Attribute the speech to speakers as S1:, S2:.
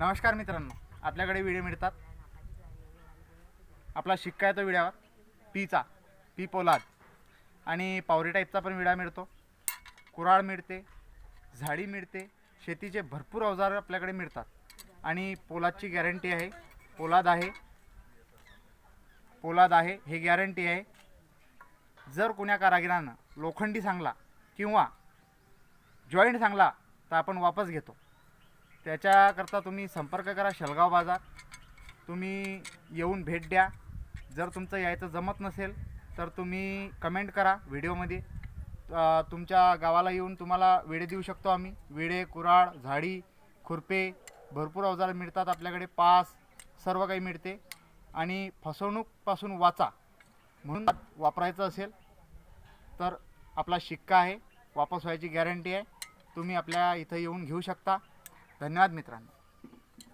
S1: नमस्कार मित्रांनो आपल्याकडे विडे मिळतात. आपला शिक्का येतो विड्यावर. पीचा पी पोलाद. आणि पावरी टाईपचा पण विडा मिळतो. कुराळ मिळते झाडी मिळते शेतीचे भरपूर अवजार आपल्याकडे मिळतात. आणि पोलादची गॅरंटी आहे. पोलाद आहे. पोलाद आहे हे गॅरंटी आहे. जर कोण्या कारागिरानं लोखंडी सांगला किंवा जॉईंट सांगला तर आपण वापस घेतो. त्याच्याकरता तुम्ही संपर्क करा शेलगाव बाजार. तुम्ही येऊन भेट द्या. जर तुमचं यायचं जमत नसेल तर तुम्ही कमेंट करा व्हिडिओमध्ये. तुमच्या गावाला येऊन तुम्हाला वेडे देऊ शकतो आम्ही. वेडे कुराळ झाडी खुरपे भरपूर अवजारं मिळतात आपल्याकडे. पास सर्व काही मिळते. आणि फसवणूकपासून वाचा. म्हणून वापरायचं असेल तर आपला शिक्का आहे. वापस व्हायची गॅरंटी आहे. तुम्ही आपल्या इथं येऊन घेऊ शकता. धन्यवाद मित्रांनो.